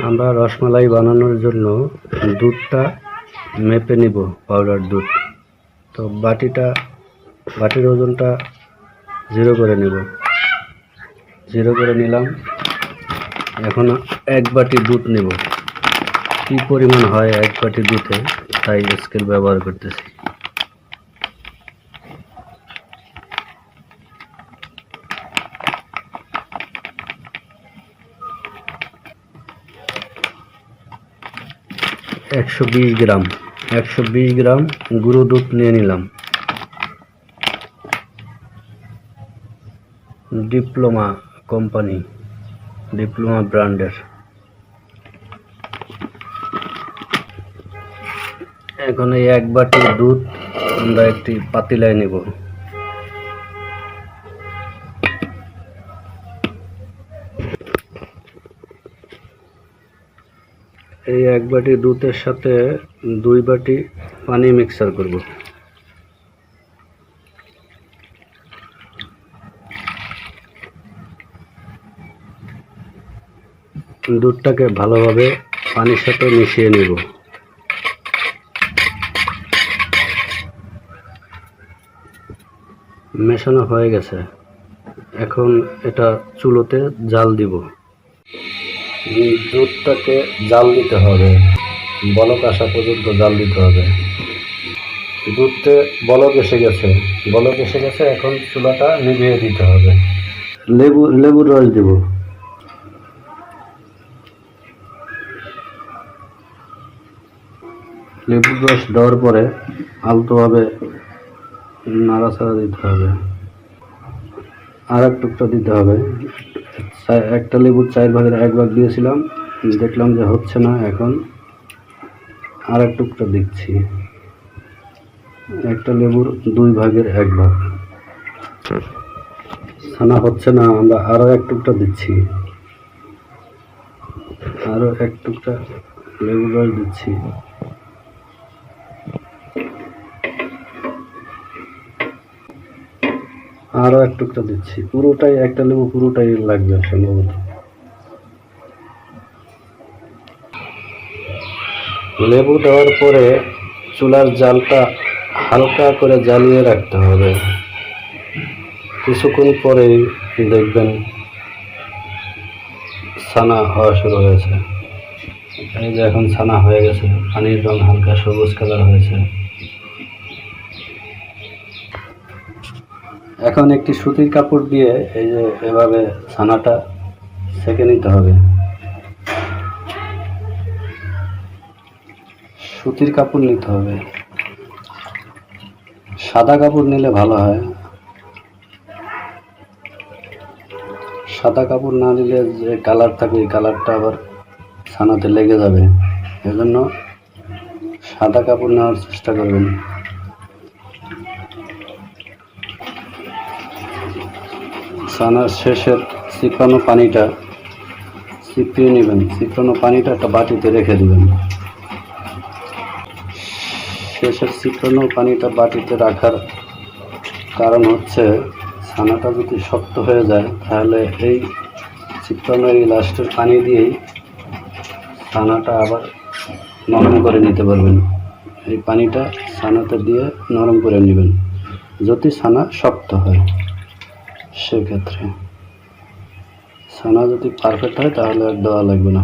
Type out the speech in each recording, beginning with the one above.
আমরা রসমালাই বানানোর জন্য দুধটা মেপে নিব পাউডার দুধ। তো বাটিটা, বাটির ওজনটা জিরো করে নেব। জিরো করে নিলাম। এখন এক বাটি দুধ নেব। কী পরিমাণ হয় এক বাটি দুধে? তাই স্কেল ব্যবহার করতেছি। একশো বিশ গ্রাম, একশো বিশ গ্রাম গুঁড়ো দুধ নিয়ে নিলাম। ডিপ্লোমা কোম্পানি, ডিপ্লোমা ব্র্যান্ডের। এখন এই এক বাটি দুধ আমরা একটি পাতিলায় নেব। এই এক বাটি দুধের সাথে দুই বাটি পানি মিক্সার করব। দুধটাকে ভালোভাবে পানির সাথে মিশিয়ে নেব। মেশানো হয়ে গেছে। এখন এটা চুলোতে জাল দিব। এই দুধটাকে জাল দিতে হবে। বলক আসা পর্যন্ত জাল দিতে হবে। দুধতে বলক এসে গেছে। বলক এসে গেছে, এখন চুলাটা নিভিয়ে দিতে হবে। লেবু, লেবুর রস দেব। লেবুর রস দেওয়ার পরে আলতোভাবে নাড়াচাড়া দিতে হবে। আর এক টুকটা দিতে হবে। একটা লেবুর চার ভাগের এক ভাগ দিয়েছিলাম। দেখলাম যে হচ্ছে না এখন। আর এক টুকটা দিচ্ছি। একটা লেবুর দুই ভাগের এক ভাগ। ছানা হচ্ছে না, আমরা আরও এক টুকটা দিচ্ছি। আরও এক টুকটা লেবুর দিচ্ছি। আরও এক টুকটা দিচ্ছি। পুরোটাই, একটা লেবু পুরোটাই লাগবে সম্ভবত লেবু দেওয়ার পরে চুলার জালটা হালকা করে জ্বালিয়ে রাখতে হবে। কিছুক্ষণ পরেই দেখবেন ছানা হওয়া শুরু হয়েছে। এই যে এখন ছানা হয়ে গেছে। পানির রং হালকা সবুজ কালার হয়েছে। এখন একটি সুতির কাপড় দিয়ে এই যে এভাবে ছানাটা সেঁকে নিতে হবে। সুতির কাপড় নিতে হবে। সাদা কাপড় নিলে ভালো হয়। সাদা কাপড় না নিলে যে কালার থাকে, এই কালারটা আবার ছানাতে লেগে যাবে। এজন্য সাদা কাপড় নেওয়ার চেষ্টা করবেন। ছানার শেষের চিপানো পানিটা চিপিয়ে নেবেন। চিপানো পানিটা একটা বাটিতে রেখে দেবেন। শেষের চিপানো পানিটা বাটিতে রাখার কারণ হচ্ছে, ছানাটা যদি শক্ত হয়ে যায়, তাহলে এই চিপানো এই লাস্টের পানি দিয়েই ছানাটা আবার নরম করে নিতে পারবেন। এই পানিটা ছানাতে দিয়ে নরম করে নেবেন। যদি ছানা শক্ত হয়। সেক্ষেত্রে। ছানা যদি পারফেক্ট হয়, তাহলে আর দেওয়া লাগবে না।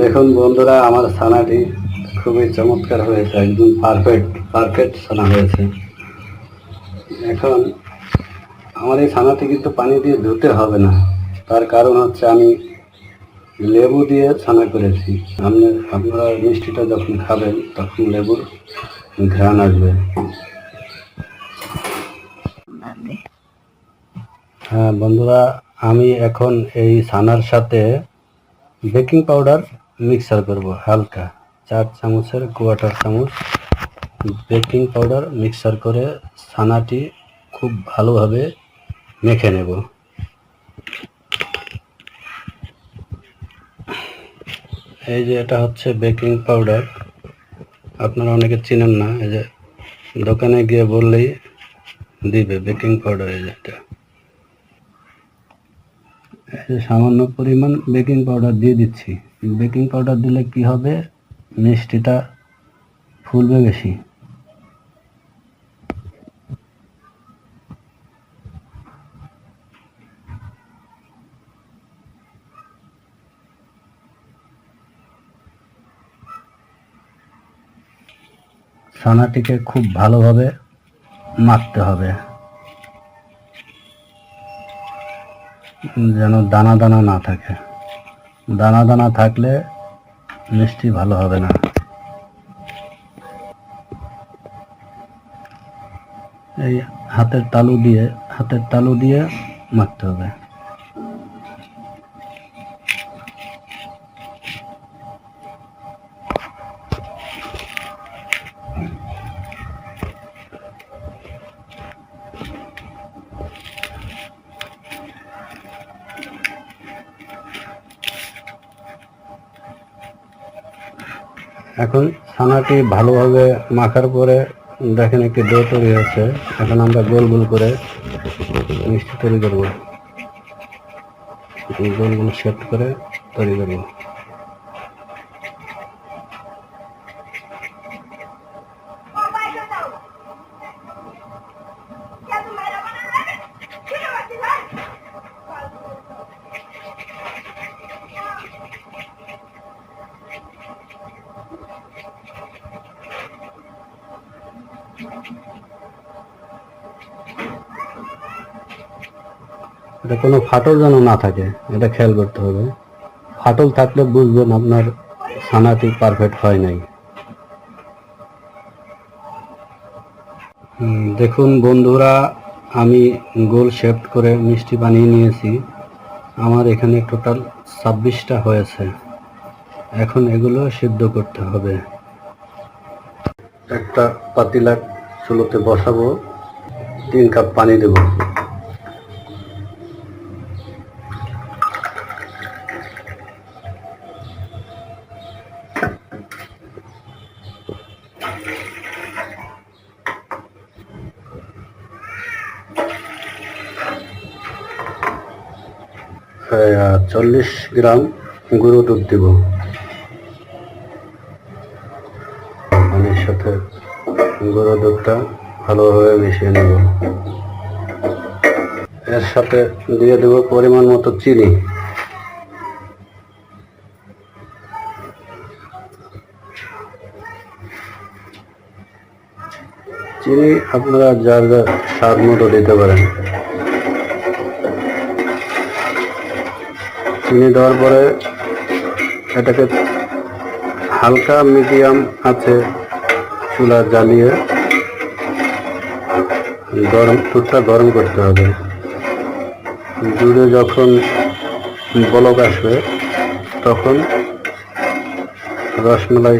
দেখুন বন্ধুরা, আমার ছানাটি খুবই চমৎকার হয়েছে, একদম পারফেক্ট পারফেক্ট ছানা হয়েছে। এখন আমার এই ছানাটি কিন্তু পানি দিয়ে ধুতে হবে না। তার কারণ হচ্ছে আমি লেবু দিয়ে ছানা করেছি। আপনি আপনারা মিষ্টিটা যখন খাবেন, তখন লেবুর ঘ্রাণ আসবে। হ্যাঁ বন্ধুরা, আমি এখন এই ছানার সাথে বেকিং পাউডার মিক্সার করব, হালকা। চার চামচের কোয়াটার চামচ বেকিং পাউডার মিক্সার করে ছানাটি খুব ভালোভাবে মেখে নেব। এই যে এটা হচ্ছে বেকিং পাউডার। আপনারা অনেকে চিনেন না, এই যে দোকানে গিয়ে বললেই দিবে বেকিং পাউডার এই যে এটা এই যে সামান্য পরিমাণ বেকিং পাউডার দিয়ে দিচ্ছি। বেকিং পাউডার দিলে কি হবে? মিষ্টিটা ফুলবে বেশি। ছানাটিকে খুব ভালোভাবে মাখতে হবে। যেন দানা দানা না থাকে। দানা দানা থাকলে মিষ্টি ভালো হবে না। এই হাতের তালু দিয়ে, হাতের তালু দিয়ে মারতে হবে। এখন ছানাটি ভালোভাবে মাখার পরে দেখেন একটি ডো তৈরি হচ্ছে এখন আমরা গোল গোল করে মিষ্টি তৈরি করব। গোল গোল সেট করে তৈরি করব। এটা কোনো ফাটল যেন না থাকে, এটা খেয়াল করতে হবে। ফাটল থাকলে বুঝবেন আপনার ছানাটি পারফেক্ট হয় নাই। দেখুন বন্ধুরা, আমি গোল শেপ করে মিষ্টি বানিয়ে নিয়েছি। আমার এখানে টোটাল ছাব্বিশটা হয়েছে। এখন এগুলো সিদ্ধ করতে হবে। একটা পাতিলা চুলোতে বসাবো তিন কাপ পানি দেবো। আহ, চল্লিশ গ্রাম গুঁড়ো দুধ দিব। গুঁড়ো ভালোভাবে মিশিয়ে নেব। এর সাথে দিয়ে দেব পরিমাণ মতো চিনি। চিনি আপনারা যার যার স্বাদ মতো দিতে পারেন। চিনি দেওয়ার পরে এটাকে হালকা মিডিয়াম আছে চুলা জ্বালিয়ে গরম, দুধটা গরম করতে হবে। দুধে যখন বলক আসবে, তখন রসমালাই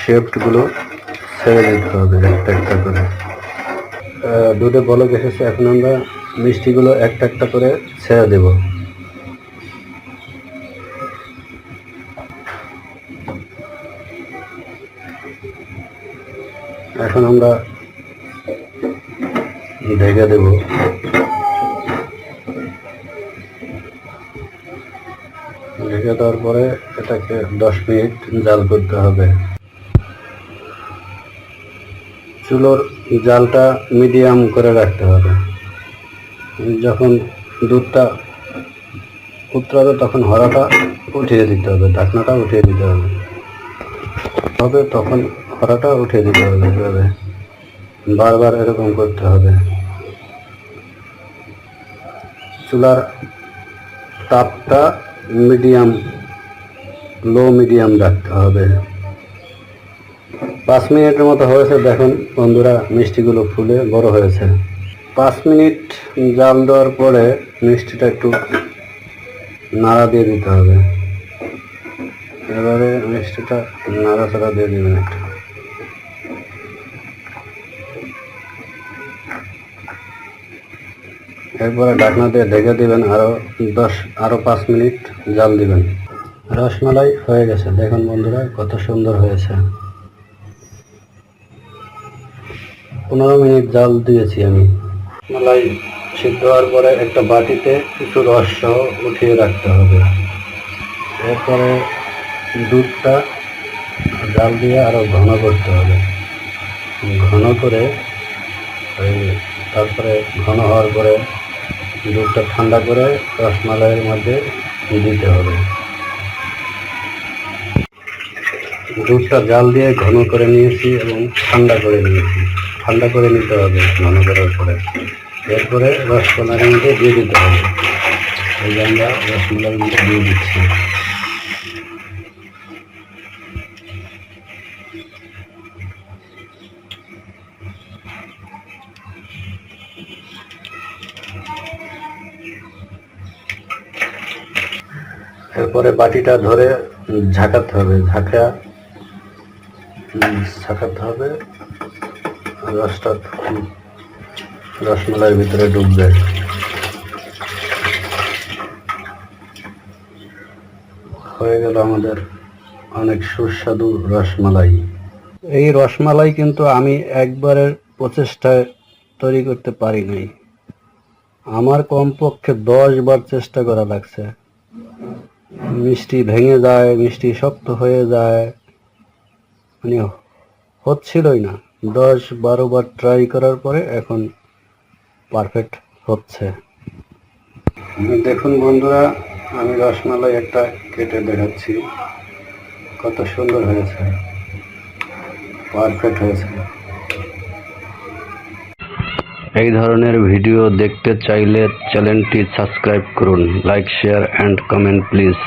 শেপগুলো ছেড়ে দিতে হবে একটা একটা করে। দুধে বলক এসেছে, এখন আমরা মিষ্টিগুলো একটা একটা করে ছেড়ে দেবো। এখন আমরা ঢেকে দেব? ঢেকে দেওয়ার পরে এটাকে দশ মিনিট জাল করতে হবে। চুলোর জালটা মিডিয়াম করে রাখতে হবে। যখন দুধটা উতরাবে তখন হরাটা উঠিয়ে দিতে হবে, ঢাকনাটা উঠিয়ে দিতে হবে। হবে তখন হরাটা উঠিয়ে দিতে হবে বারবার এরকম করতে হবে। চুলার তাপটা মিডিয়াম লো মিডিয়াম রাখতে হবে। পাঁচ মিনিটের মতো হয়েছে, দেখুন বন্ধুরা, মিষ্টিগুলো ফুলে বড় হয়েছে। পাঁচ মিনিট জাল দেওয়ার পরে মিষ্টিটা একটু নাড়া দিয়ে দিতে হবে। এবারে মিষ্টিটা নাড়াচাড়া দিয়ে দিবেন একটু। এরপরে ঢাকনা দিয়ে ঢেকে দিবেন আরও দশ, আরও পাঁচ মিনিট জাল দিবেন। রসমালাই হয়ে গেছে। দেখুন বন্ধুরা, কত সুন্দর হয়েছে। পনেরো মিনিট জাল দিয়েছি আমি। মালাই সিদ্ধ হওয়ার পরে একটা বাটিতে কিছু রস সহ উঠিয়ে রাখতে হবে। এরপরে দুধটা জাল দিয়ে আরও ঘন করতে হবে। ঘন করে তারপরে ঘন হওয়ার পরে দুধটা ঠান্ডা করে রসমালাইয়ের মধ্যে দিতে হবে। দুধটা জাল দিয়ে ঘন করে নিয়েছি এবং ঠান্ডা করে নিয়েছি। ঠান্ডা করে নিতে হবে ঘন করার পরে। এরপরে রসমালাইয়ের মধ্যে দিয়ে দিতে হবে। এই আমরা রসমালাইয়ের মধ্যে দিয়ে দিচ্ছি। এরপরে বাটিটা ধরে ঝাঁকাতে হবে, ঝাঁকা, ঝাঁকাতে হবে, রসটা রসমালাইয়ের ভিতরে ডুববে। হয়ে গেল আমাদের অনেক সুস্বাদু রসমালাই। এই রসমালাই কিন্তু আমি একবারের প্রচেষ্টায় তৈরি করতে পারি নাই। আমার কমপক্ষে দশ বার চেষ্টা করা লাগছে। মিষ্টি ভেঙে যায়, মিষ্টি শক্ত হয়ে যায়। মানে হচ্ছিলই না। দশ বারো বার ট্রাই করার পরে এখন পারফেক্ট হচ্ছে। দেখুন বন্ধুরা, আমি রসমালাই একটা কেটে দেখাচ্ছি। কত সুন্দর হয়েছে। পারফেক্ট হয়েছে। এই ধরনের ভিডিও দেখতে চাইলে চ্যানেলটি সাবস্ক্রাইব করুন like share and comment please